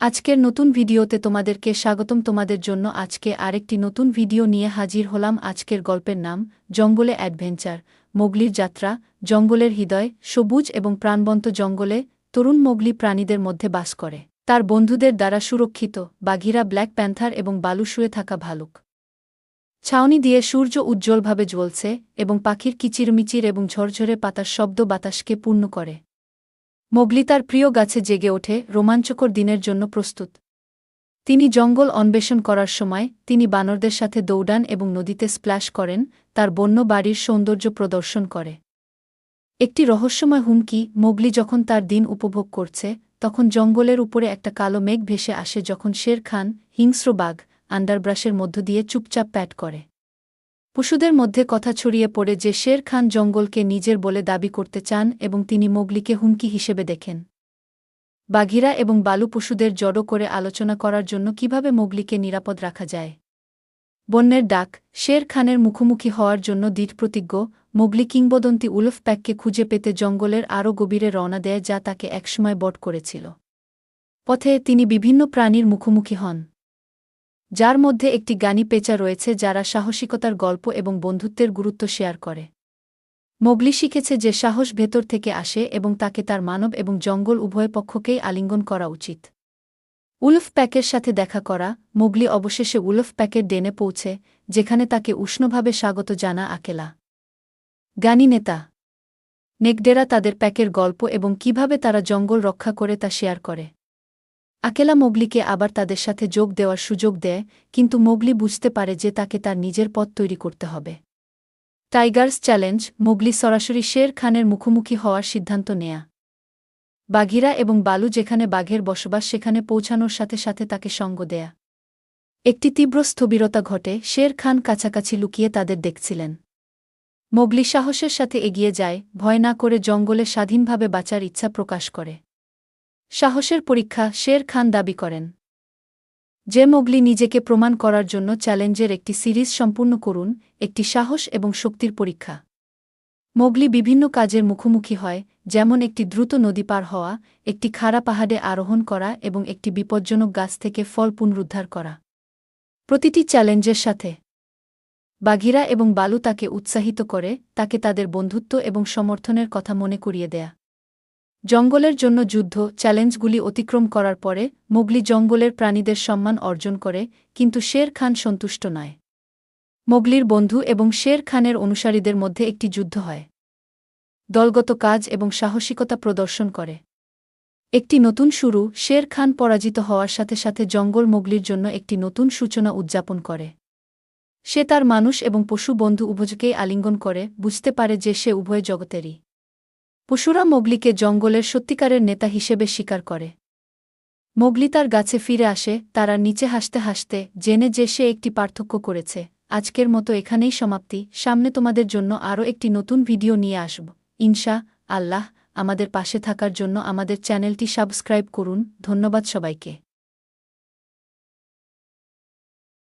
আজকের নতুন ভিডিওতে তোমাদেরকে স্বাগতম। তোমাদের জন্য আজকে আরেকটি নতুন ভিডিও নিয়ে হাজির হলাম আজকের গল্পের নাম, জঙ্গলে অ্যাডভেঞ্চার, মোগলির যাত্রা, জঙ্গলের হৃদয়, সবুজ এবং প্রাণবন্ত জঙ্গলে তরুণ মোগলি প্রাণীদের মধ্যে বাস করে। তার বন্ধুদের দ্বারা সুরক্ষিত, বাঘিরা ব্ল্যাক প্যান্থার এবং বালু শুয়ে থাকা ভালুক। ছাউনি দিয়ে সূর্য উজ্জ্বলভাবে জ্বলছে এবং পাখির কিচিরমিচির এবং ঝরঝরে পাতার শব্দ বাতাসকে পূর্ণ করে। মোগলি তার প্রিয় গাছে জেগে ওঠে, রোমাঞ্চকর দিনের জন্য প্রস্তুত। তিনি জঙ্গল অন্বেষণ করার সময় তিনি বানরদের সাথে দৌড়ান এবং নদীতে স্প্ল্যাশ করেন, তার বন্য বাড়ির সৌন্দর্য প্রদর্শন করে। একটি রহস্যময় হুমকি, মোগলি যখন তার দিন উপভোগ করছে, তখন জঙ্গলের উপরে একটা কালো মেঘ ভেসে আসে যখন শের খান, হিংস্র বাঘ, আন্ডারব্রাশের মধ্য দিয়ে চুপচাপ প্যাট করে। পশুদের মধ্যে কথা ছড়িয়ে পড়ে যে শের খান জঙ্গলকে নিজের বলে দাবি করতে চান এবং তিনি মোগলিকে হুমকি হিসেবে দেখেন। বাঘিরা এবং বালু পশুদের জড়ো করে আলোচনা করার জন্য কীভাবে মোগলিকে নিরাপদ রাখা যায়? বন্যের ডাক, শের খানের মুখোমুখি হওয়ার জন্য দৃঢ়প্রতিজ্ঞ, মোগলি কিংবদন্তি উলফ প্যাককে খুঁজে পেতে জঙ্গলের আরও গভীরে রওনা দেয় যা তাকে একসময় বট করেছিল। পথে তিনি বিভিন্ন প্রাণীর মুখোমুখি হন। যার মধ্যে একটি গানি পেঁচা রয়েছে যারা সাহসিকতার গল্প এবং বন্ধুত্বের গুরুত্ব শেয়ার করে। মোগলি শিখেছে যে সাহস ভেতর থেকে আসে এবং তাকে তার মানব এবং জঙ্গল উভয় পক্ষকেই আলিঙ্গন করা উচিত। উলফ প্যাকের সাথে দেখা করা, মোগলি অবশেষে উলফ প্যাকের ডেনে পৌঁছে, যেখানে তাকে উষ্ণভাবে স্বাগত জানা আকেলা। গানি নেতা। নেকডেরা তাদের প্যাকের গল্প এবং কীভাবে তারা জঙ্গল রক্ষা করে তা শেয়ার করে। আকেলা মোগলিকে আবার তাদের সাথে যোগ দেওয়ার সুযোগ দেয়, কিন্তু মোগলি বুঝতে পারে যে তাকে তার নিজের পথ তৈরি করতে হবে। টাইগার্স চ্যালেঞ্জ, মোগলি সরাসরি শের খানের মুখোমুখি হওয়ার সিদ্ধান্ত নেয়া। বাঘিরা এবং বালু যেখানে বাঘের বসবাস সেখানে পৌঁছানোর সাথে সাথে তাকে সঙ্গ দেয়া। একটি তীব্র স্থবিরতা ঘটে, শের খান কাছাকাছি লুকিয়ে তাদের দেখছিলেন। মোগলি সাহসের সাথে এগিয়ে যায়, ভয় না করে জঙ্গলে স্বাধীনভাবে বাঁচার ইচ্ছা প্রকাশ করে। সাহসের পরীক্ষা শের খান দাবি করেন। যে মোগলি নিজেকে প্রমাণ করার জন্য চ্যালেঞ্জের একটি সিরিজ সম্পূর্ণ করুন, একটি সাহস এবং শক্তির পরীক্ষা। মোগলি বিভিন্ন কাজের মুখোমুখি হয়, যেমন একটি দ্রুত নদী পার হওয়া, একটি খাড়া পাহাড়ে আরোহণ করা এবং একটি বিপজ্জনক গাছ থেকে ফল পুনরুদ্ধার করা। প্রতিটি চ্যালেঞ্জের সাথে বাঘিরা এবং বালু তাকে উৎসাহিত করে, তাকে তাদের বন্ধুত্ব এবং সমর্থনের কথা মনে করিয়ে দেয়া। জঙ্গলের জন্য যুদ্ধ, চ্যালেঞ্জগুলি অতিক্রম করার পরে, মোগলি জঙ্গলের প্রাণীদের সম্মান অর্জন করে, কিন্তু শের খান সন্তুষ্ট নয়। মোগলির বন্ধু এবং শের খানের অনুসারীদের মধ্যে একটি যুদ্ধ হয়। দলগত কাজ এবং সাহসিকতা প্রদর্শন করে। একটি নতুন শুরু, শের খান পরাজিত হওয়ার সাথে সাথে জঙ্গল মোগলির জন্য একটি নতুন সূচনা উদযাপন করে। সে তার মানুষ এবং পশু বন্ধু উভয়কেই আলিঙ্গন করে, বুঝতে পারে যে সে উভয় জগতেরই। পশুরা মোগলিকে জঙ্গলের সত্যিকারের নেতা হিসেবে স্বীকার করে। মোগলি তার গাছে ফিরে আসে, তারা নিচে হাসতে হাসতে জেনে যে সে একটি পার্থক্য করেছে। আজকের মতো এখানেই সমাপ্তি। সামনে তোমাদের জন্য আরও একটি নতুন ভিডিও নিয়ে আসব। ইনশা আল্লাহ আমাদের পাশে থাকার জন্য আমাদের চ্যানেলটি সাবস্ক্রাইব করুন। ধন্যবাদ সবাইকে।